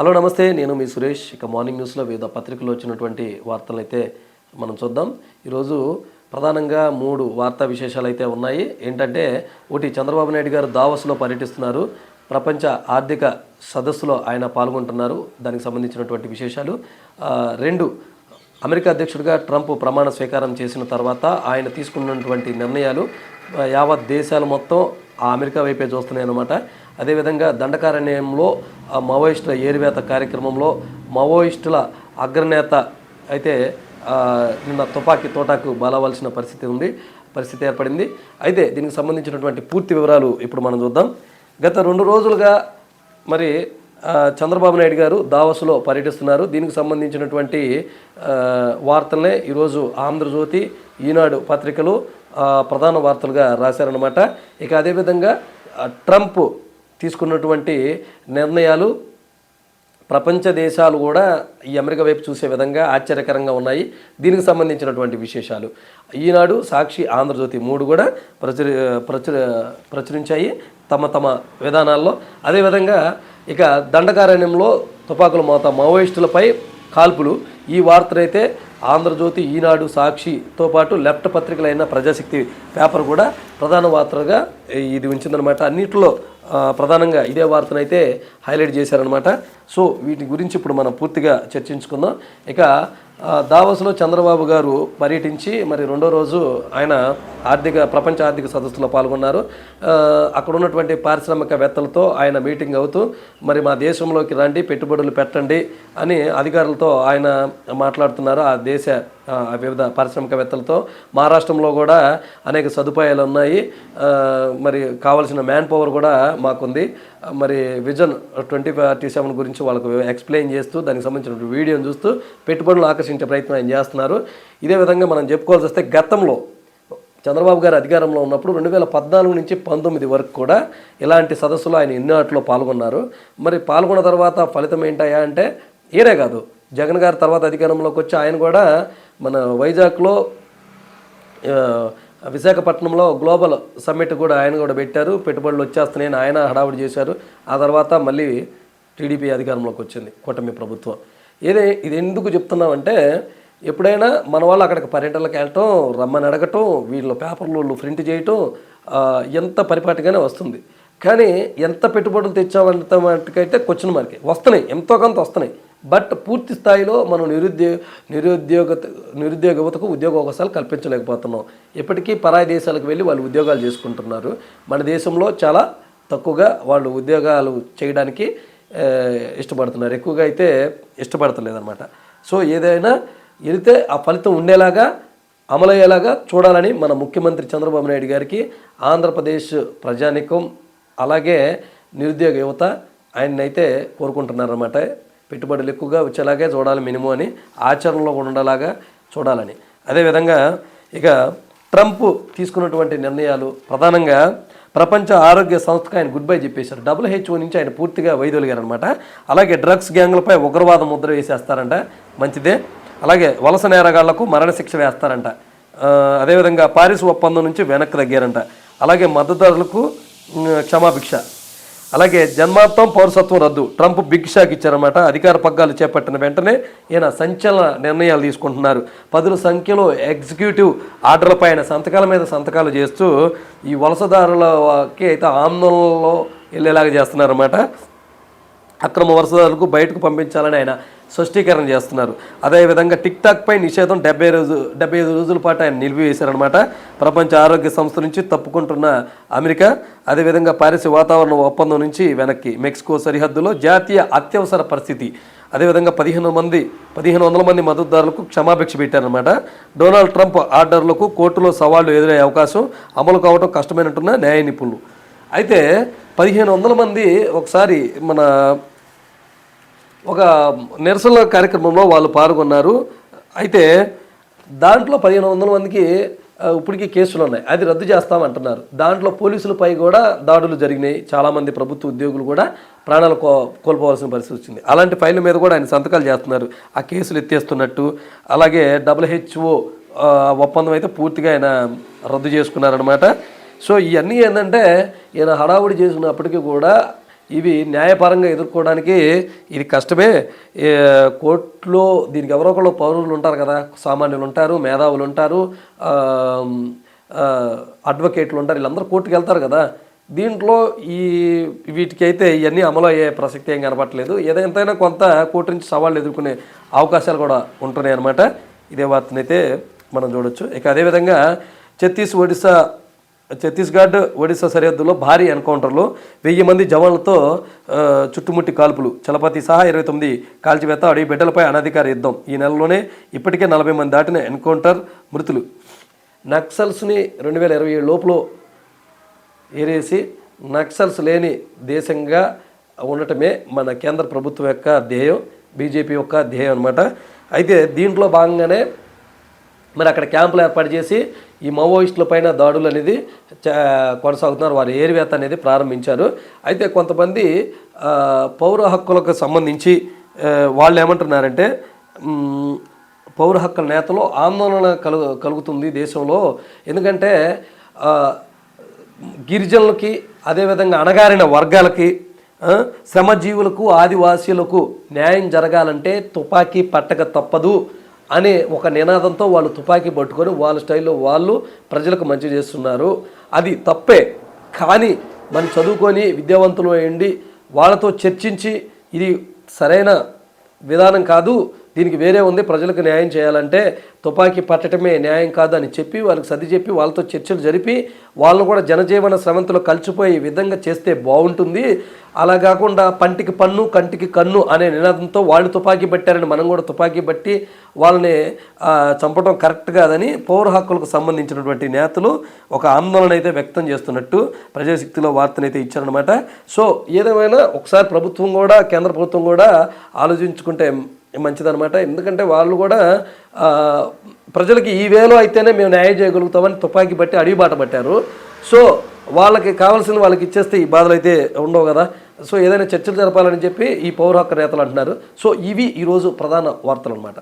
Hello నమస్తే. నేను మీ సురేష్. ఇక మార్నింగ్ న్యూస్లో వివిధ పత్రికలు వచ్చినటువంటి వార్తలు అయితే మనం చూద్దాం. ఈరోజు ప్రధానంగా మూడు వార్తా విశేషాలు అయితే ఉన్నాయి. ఏంటంటే ఒకటి చంద్రబాబు నాయుడు గారు దావస్లో పర్యటిస్తున్నారు. ప్రపంచ ఆర్థిక సదస్సులో ఆయన పాల్గొంటున్నారు. దానికి సంబంధించినటువంటి విశేషాలు. రెండు అమెరికా అధ్యక్షుడిగా ట్రంప్ ప్రమాణ స్వీకారం చేసిన తర్వాత ఆయన తీసుకున్నటువంటి నిర్ణయాలు యావత్ దేశాలు మొత్తం ఆ అమెరికా వైపే చూస్తున్నాయి అన్నమాట అదేవిధంగా దండకారణ్యంలో ఆ మావోయిస్టుల ఏరివేత కార్యక్రమంలో మావోయిస్టుల అగ్రనేత అయితే నిన్న తుపాకీ తోటాకు బలవలసిన పరిస్థితి ఉంది పరిస్థితి ఏర్పడింది. అయితే దీనికి సంబంధించినటువంటి పూర్తి వివరాలు ఇప్పుడు మనం చూద్దాం. గత రెండు రోజులుగా మరి చంద్రబాబు నాయుడు గారు దావస్లో పర్యటిస్తున్నారు. దీనికి సంబంధించినటువంటి వార్తలనే ఈరోజు ఆంధ్రజ్యోతి ఈనాడు పత్రికలు ప్రధాన వార్తలుగా రాశారనమాట ఇక అదేవిధంగా ట్రంప్ తీసుకున్నటువంటి నిర్ణయాలు ప్రపంచ దేశాలు కూడా ఈ అమెరికా వైపు చూసే విధంగా ఆశ్చర్యకరంగా ఉన్నాయి. దీనికి సంబంధించినటువంటి విశేషాలు. ఈనాడు సాక్షి ఆంధ్రజ్యోతి మూడు కూడా ప్రచురి ప్రచుర ప్రచురించాయి తమ తమ విధానాల్లో. అదేవిధంగా ఇక దండకారణ్యంలో తుపాకుల మోత మావోయిస్టులపై కాల్పులు. ఈ వార్తనైతే ఆంధ్రజ్యోతి ఈనాడు సాక్షితో పాటు లెఫ్ట్ పత్రికలైన ప్రజాశక్తి పేపర్ కూడా ప్రధాన వార్తగా ఇది ఉంచిందనమాట అన్నింటిలో ప్రధానంగా ఇదే వార్తనైతే హైలైట్ చేశారనమాట సో వీటి గురించి ఇప్పుడు మనం పూర్తిగా చర్చించుకుందాం. ఇక దావస్లో చంద్రబాబు గారు పర్యటించి మరి రెండో రోజు ఆయన ఆర్థిక ప్రపంచ ఆర్థిక సదస్సులో పాల్గొన్నారు. అక్కడ ఉన్నటువంటి పారిశ్రామికవేత్తలతో ఆయన మీటింగ్ అవుతూ మరి మా దేశంలోకి రండి పెట్టుబడులు పెట్టండి అని అధికారులతో ఆయన మాట్లాడుతున్నారు. ఆ దేశ వివిధ పారిశ్రామికవేత్తలతో. మహారాష్ట్రంలో కూడా అనేక సదుపాయాలు ఉన్నాయి. మరి కావాల్సిన మ్యాన్ పవర్ కూడా మాకుంది. మరి విజన్ ట్వంటీ ఫార్టీ సెవెన్ గురించి వాళ్ళకు ఎక్స్ప్లెయిన్ చేస్తూ దానికి సంబంధించిన వీడియోని చూస్తూ పెట్టుబడులు ఆకర్షించే ప్రయత్నం ఆయన చేస్తున్నారు. ఇదే విధంగా మనం చెప్పుకోవాల్సి వస్తే గతంలో చంద్రబాబు గారు అధికారంలో ఉన్నప్పుడు రెండు వేల పద్నాలుగు నుంచి పంతొమ్మిది వరకు కూడా ఇలాంటి సదస్సులో ఆయన ఎన్నోట్లో పాల్గొన్నారు. మరి పాల్గొన్న తర్వాత ఫలితం ఏంటయ్యా అంటే ఈయనే కాదు. జగన్ గారు తర్వాత అధికారంలోకి వచ్చి ఆయన కూడా మన వైజాగ్లో విశాఖపట్నంలో గ్లోబల్ సమ్మిట్ కూడా ఆయన కూడా పెట్టారు. పెట్టుబడులు వచ్చేస్తున్నాయని ఆయన హడావుడి చేశారు. ఆ తర్వాత మళ్ళీ టీడీపీ అధికారంలోకి వచ్చింది కూటమి ప్రభుత్వం. ఏదే ఇది ఎందుకు చెప్తున్నామంటే ఎప్పుడైనా మన వాళ్ళు అక్కడికి పర్యటనలకు వెళ్ళటం రమ్మని అడగటం వీళ్ళు పేపర్లు ప్రింట్ చేయటం ఎంత పరిపాటిగానే వస్తుంది. కానీ ఎంత పెట్టుబడులు తెచ్చామంత మటుకైతే క్వశ్చన్ మనకి వస్తున్నాయి ఎంతో కొంత వస్తున్నాయి. బట్ పూర్తి స్థాయిలో మనం నిరుద్యోగ నిరుద్యోగ నిరుద్యోగ యువతకు ఉద్యోగ అవకాశాలు కల్పించలేకపోతున్నాం. ఇప్పటికీ పరాయి దేశాలకు వెళ్ళి వాళ్ళు ఉద్యోగాలు చేసుకుంటున్నారు. మన దేశంలో చాలా తక్కువగా వాళ్ళు ఉద్యోగాలు చేయడానికి ఇష్టపడుతున్నారు. ఎక్కువగా అయితే ఇష్టపడతలేదన్నమాట. సో ఏదైనా వెళితే ఆ ఫలితం ఉండేలాగా అమలయ్యేలాగా చూడాలని మన ముఖ్యమంత్రి చంద్రబాబు నాయుడు గారికి ఆంధ్రప్రదేశ్ ప్రజానికం అలాగే నిరుద్యోగ యువత ఆయన్నైతే కోరుకుంటున్నారన్నమాట. పెట్టుబడులు ఎక్కువగా వచ్చేలాగే చూడాలి మినిమం అని ఆచరణలో కూడా ఉండేలాగా చూడాలని. అదేవిధంగా ఇక ట్రంప్ తీసుకున్నటువంటి నిర్ణయాలు ప్రధానంగా ప్రపంచ ఆరోగ్య సంస్థకు ఆయన గుడ్ బై చెప్పేశారు. డబ్ల్యూహెచ్ఓ నుంచి ఆయన పూర్తిగా వైదొలిగారనమాట అలాగే డ్రగ్స్ గ్యాంగ్లపై ఉగ్రవాదం ముద్ర వేసేస్తారంట. మంచిదే. అలాగే వలస నేరగాళ్ళకు మరణశిక్ష వేస్తారంట. అదేవిధంగా పారిస్ ఒప్పందం నుంచి వెనక్కి తగ్గారంట. అలాగే మద్దతుదారులకు క్షమాభిక్ష. అలాగే జన్మాంతం పౌరసత్వం రద్దు. ట్రంప్ బిగ్ షాక్ ఇచ్చారన్నమాట. అధికార పగ్గాలు చేపట్టిన వెంటనే ఈయన సంచలన నిర్ణయాలు తీసుకుంటున్నారు. పదుల సంఖ్యలో ఎగ్జిక్యూటివ్ ఆర్డర్లపై ఆయన సంతకాల మీద సంతకాలు చేస్తూ ఈ వలసదారులకి అయితే ఆందోళనలో వెళ్ళేలాగా చేస్తున్నారన్నమాట. అక్రమ వరుసదారులకు బయటకు పంపించాలని ఆయన స్పష్టీకరణ చేస్తున్నారు. అదేవిధంగా టిక్ టాక్ పై నిషేధం డెబ్బై రోజు డెబ్బై ఐదు రోజుల పాటు ఆయన నిలిపివేశారనమాట ప్రపంచ ఆరోగ్య సంస్థ నుంచి తప్పుకుంటున్న అమెరికా అదేవిధంగా పారిస్ వాతావరణ ఒప్పందం నుంచి వెనక్కి. మెక్సికో సరిహద్దులో జాతీయ అత్యవసర పరిస్థితి. అదేవిధంగా పదిహేను మంది పదిహేను వందల మంది మద్దతుదారులకు క్షమాభిక్ష పెట్టారనమాట డొనాల్డ్ ట్రంప్ ఆర్డర్లకు కోర్టులో సవాళ్ళు ఎదురయ్యే అవకాశం అమలు కావడం కష్టమైనట్టున్న న్యాయ నిపుణులు. అయితే పదిహేను వందల మంది ఒకసారి మన ఒక నిరసన కార్యక్రమంలో వాళ్ళు పాల్గొన్నారు. అయితే దాంట్లో పదిహేను వందల మందికి ఇప్పటికీ కేసులు ఉన్నాయి. అది రద్దు చేస్తామంటున్నారు దాంట్లో పోలీసులపై కూడా దాడులు జరిగినాయి. చాలామంది ప్రభుత్వ ఉద్యోగులు కూడా ప్రాణాలు కో కోల్పోవాల్సిన పరిస్థితి వచ్చింది. అలాంటి ఫైళ్ళ మీద కూడా ఆయన సంతకాలు చేస్తున్నారు. ఆ కేసులు ఎత్తేస్తున్నట్టు. అలాగే డబ్ల్యూహెచ్ఓ ఒప్పందం అయితే పూర్తిగా ఆయన రద్దు చేసుకున్నారనమాట సో ఇవన్నీ ఏంటంటే ఈయన హడావుడి చేసినప్పటికీ కూడా ఇవి న్యాయపరంగా ఎదుర్కోవడానికి ఇది కష్టమే. కోర్టులో దీనికి ఎవరో ఒకళ్ళు పౌరులు ఉంటారు కదా సామాన్యులు ఉంటారు మేధావులు ఉంటారు అడ్వకేట్లు ఉంటారు వీళ్ళందరూ కోర్టుకు వెళ్తారు కదా. దీంట్లో ఈ వీటికైతే ఇవన్నీ అమలు అయ్యే ప్రసక్తి ఏం కనపట్లేదు ఏదైనా కొంత కోర్టు నుంచి సవాళ్ళు ఎదుర్కొనే అవకాశాలు కూడా ఉంటున్నాయి అన్నమాట ఇదే వార్తనైతే మనం చూడొచ్చు. ఇక అదేవిధంగా ఛత్తీస్ ఒడిశా ఛత్తీస్గఢ్ ఒడిశా సరిహద్దులో భారీ ఎన్కౌంటర్లో వెయ్యి మంది జవాన్లతో చుట్టుముట్టి కాల్పులు. చలపతి సహా ఇరవై తొమ్మిది కాల్చివేత అడవి బిడ్డలపై అనధికార యుద్ధం. ఈ నెలలోనే ఇప్పటికే నలభై మంది దాటిన ఎన్కౌంటర్ మృతులు. నక్సల్స్ని రెండు వేల ఇరవై ఏడు లోపల ఏరేసి నక్సల్స్ లేని దేశంగా ఉండటమే మన కేంద్ర ప్రభుత్వం యొక్క ధ్యేయం బీజేపీ యొక్క ధ్యేయం అనమాట అయితే దీంట్లో భాగంగానే మరి అక్కడ క్యాంపులు ఏర్పాటు చేసి ఈ మావోయిస్టుల పైన దాడులు అనేది కొనసాగుతున్నారు. వారి ఏరివేత అనేది ప్రారంభించారు. అయితే కొంతమంది పౌర హక్కులకు సంబంధించి వాళ్ళు ఏమంటున్నారంటే పౌర హక్కుల నేతలు ఆందోళన కలుగు కలుగుతుంది దేశంలో. ఎందుకంటే గిరిజనులకి అదేవిధంగా అణగారిన వర్గాలకి శ్రమజీవులకు ఆదివాసీలకు న్యాయం జరగాలంటే తుపాకీ పట్టక తప్పదు. అనే ఒక నినాదంతో వాళ్ళు తుపాకీ పట్టుకొని వాళ్ళ స్టైల్లో వాళ్ళు ప్రజలకు మంచి చేస్తున్నారు. అది తప్పే. కానీ మనం చదువుకొని విద్యావంతులు అయ్యండి వాళ్ళతో చర్చించి ఇది సరైన విధానం కాదు. దీనికి వేరే ఉంది. ప్రజలకు న్యాయం చేయాలంటే తుపాకీ పట్టడమే న్యాయం కాదని చెప్పి వాళ్ళకి సర్ది చెప్పి వాళ్ళతో చర్చలు జరిపి వాళ్ళను కూడా జనజీవన శ్రమంతో కలిసిపోయే విధంగా చేస్తే బాగుంటుంది. అలా కాకుండా పంటికి పన్ను కంటికి కన్ను అనే నినాదంతో వాళ్ళు తుపాకీ పట్టారని మనం కూడా తుపాకీ పట్టి వాళ్ళని చంపడం కరెక్ట్ కాదని పౌర హక్కులకు సంబంధించినటువంటి నేతలు ఒక ఆందోళన అయితే వ్యక్తం చేస్తున్నట్టు ప్రజాశక్తిలో వార్తనైతే ఇచ్చారనమాట సో ఏదేమైనా ఒకసారి ప్రభుత్వం కూడా కేంద్ర ప్రభుత్వం కూడా ఆలోచించుకుంటే మంచిదనమాట ఎందుకంటే వాళ్ళు కూడా ప్రజలకి ఈ వేలో అయితేనే మేము న్యాయం చేయగలుగుతామని తుపాకీ బట్టి అడవి బాట పట్టారు. సో వాళ్ళకి కావాల్సింది వాళ్ళకి ఇచ్చేస్తే ఈ బాధలు అయితే ఉండవు కదా. సో ఏదైనా చర్చలు జరపాలని చెప్పి ఈ పౌర హక్కు నేతలు అంటున్నారు. సో ఇవి ఈరోజు ప్రధాన వార్తలు అనమాట